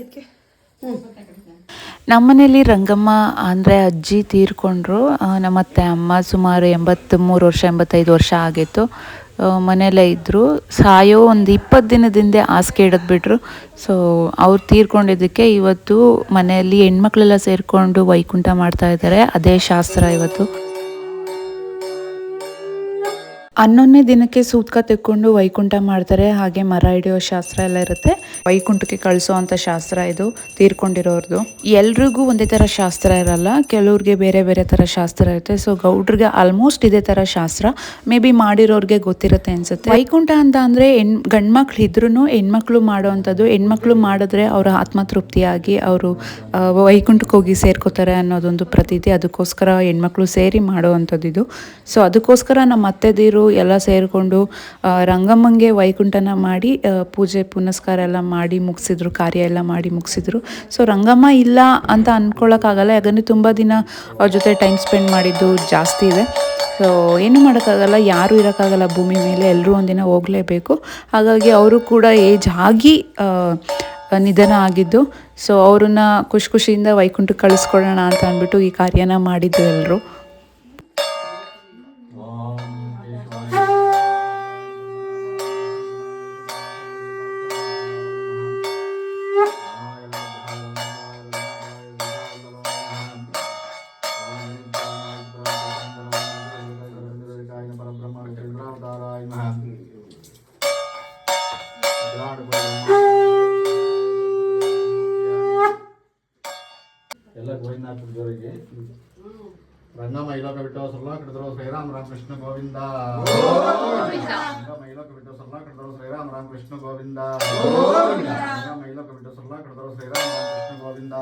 ಇದಕ್ಕೆ ನಮ್ಮನೇಲಿ ರಂಗಮ್ಮ ಅಂದರೆ ಅಜ್ಜಿ ತೀರ್ಕೊಂಡ್ರು. ನಮ್ಮ ಅತ್ತೆ ಅಮ್ಮ ಸುಮಾರು ಎಂಬತ್ತ್ಮೂರು ವರ್ಷ ಎಂಬತ್ತೈದು ವರ್ಷ ಆಗಿತ್ತು. ಮನೆಯಲ್ಲೇ ಇದ್ದರು ಸಾಯೋ ಒಂದು ಇಪ್ಪತ್ತು ದಿನದಿಂದ ಹಾಸಿಗೆ ಹಿಡಿದ್ಬಿಟ್ರು ಸೊ ಅವ್ರು ತೀರ್ಕೊಂಡಿದ್ದಕ್ಕೆ ಇವತ್ತು ಮನೆಯಲ್ಲಿ ಹೆಣ್ಮಕ್ಳೆಲ್ಲ ಸೇರಿಕೊಂಡು ವೈಕುಂಠ ಮಾಡ್ತಾ ಇದ್ದಾರೆ. ಅದೇ ಶಾಸ್ತ್ರ ಇವತ್ತು. ಹನ್ನೊಂದನೇ ದಿನಕ್ಕೆ ಸೂತ್ಕ ತೆಕ್ಕೊಂಡು ವೈಕುಂಠ ಮಾಡ್ತಾರೆ. ಹಾಗೆ ಮರ ಹಿಡಿಯೋ ಶಾಸ್ತ್ರ ಎಲ್ಲ ಇರುತ್ತೆ. ವೈಕುಂಠಕ್ಕೆ ಕಳಿಸೋ ಅಂತ ಶಾಸ್ತ್ರ ಇದು, ತೀರ್ಕೊಂಡಿರೋರ್ದು. ಎಲ್ರಿಗೂ ಒಂದೇ ಥರ ಶಾಸ್ತ್ರ ಇರಲ್ಲ. ಕೆಲವ್ರಿಗೆ ಬೇರೆ ಬೇರೆ ಥರ ಶಾಸ್ತ್ರ ಇರುತ್ತೆ. ಸೊ ಗೌಡ್ರಿಗೆ ಆಲ್ಮೋಸ್ಟ್ ಇದೇ ಥರ ಶಾಸ್ತ್ರ. ಮೇ ಬಿ ಮಾಡಿರೋರ್ಗೆ ಗೊತ್ತಿರುತ್ತೆ ಅನ್ಸುತ್ತೆ. ವೈಕುಂಠ ಅಂತ ಅಂದರೆ ಹೆಣ್, ಗಂಡ್ಮಕ್ಳು ಇದ್ರೂ ಹೆಣ್ಮಕ್ಳು ಮಾಡೋವಂಥದ್ದು. ಹೆಣ್ಮಕ್ಳು ಮಾಡಿದ್ರೆ ಅವರ ಆತ್ಮತೃಪ್ತಿಯಾಗಿ ಅವರು ವೈಕುಂಠಕ್ಕೆ ಹೋಗಿ ಸೇರ್ಕೋತಾರೆ ಅನ್ನೋದೊಂದು ಪ್ರತೀತಿ. ಅದಕ್ಕೋಸ್ಕರ ಹೆಣ್ಮಕ್ಳು ಸೇರಿ ಮಾಡುವಂಥದ್ದು ಇದು. ಸೊ ಅದಕ್ಕೋಸ್ಕರ ನಮ್ಮ ಅತ್ತೆದೀರು ಎಲ್ಲ ಸೇರಿಕೊಂಡು ರಂಗಮ್ಮಂಗೆ ವೈಕುಂಠನ ಮಾಡಿ ಪೂಜೆ ಪುನಸ್ಕಾರ ಎಲ್ಲ ಮಾಡಿ ಮುಗಿಸಿದ್ರು, ಕಾರ್ಯ ಎಲ್ಲ ಮಾಡಿ ಮುಗಿಸಿದ್ರು. ಸೊ ರಂಗಮ್ಮ ಇಲ್ಲ ಅಂತ ಅಂದ್ಕೊಳ್ಳೋಕ್ಕಾಗಲ್ಲ ಯಾಕಂದರೆ ತುಂಬ ದಿನ ಅವ್ರ ಜೊತೆ ಟೈಮ್ ಸ್ಪೆಂಡ್ ಮಾಡಿದ್ದು ಜಾಸ್ತಿ ಇದೆ. ಸೊ ಏನು ಮಾಡೋಕ್ಕಾಗಲ್ಲ, ಯಾರೂ ಇರೋಕ್ಕಾಗಲ್ಲ ಭೂಮಿ ಮೇಲೆ ಎಲ್ಲರೂ ಒಂದಿನ ಹೋಗಲೇಬೇಕು. ಹಾಗಾಗಿ ಅವರು ಕೂಡ ಏಜ್ ಆಗಿ ನಿಧನ ಆಗಿದ್ದು ಸೊ ಅವ್ರನ್ನ ಖುಷಿ ಖುಷಿಯಿಂದ ವೈಕುಂಠಕ್ಕೆ ಕಳಿಸ್ಕೊಡೋಣ ಅಂತ ಅಂದ್ಬಿಟ್ಟು ಈ ಕಾರ್ಯನ ಮಾಡಿದ್ದು ಎಲ್ಲರೂ ಎಲ್ಲ ಗೋವಿಂದ ಜೋರಿಗೆ ರಂಗಮ್ಮ ಇಲೋಕ ಬಿಟ್ಟು ಸರ್ಲ ಕಡಿದ್ರು ಶ್ರೀರಾಮ್ ರಾಮ ಕೃಷ್ಣ ಗೋವಿಂದ ರಂಗಮ್ಮ ಇಲೋಕ ಬಿಟ್ಟು ಸರ್ಲ ಕಡಿದ್ರು ಶ್ರೀರಾಮ್ ರಾಮ ಕೃಷ್ಣ ಗೋವಿಂದ ರಂಗಮ್ಮ ಇಲೋಕ ಬಿಟ್ಟು ಸರ್ಲ ಕಡಿದ್ರು ಶ್ರೀರಾಮ್ ರಾಮ ಕೃಷ್ಣ ಗೋವಿಂದ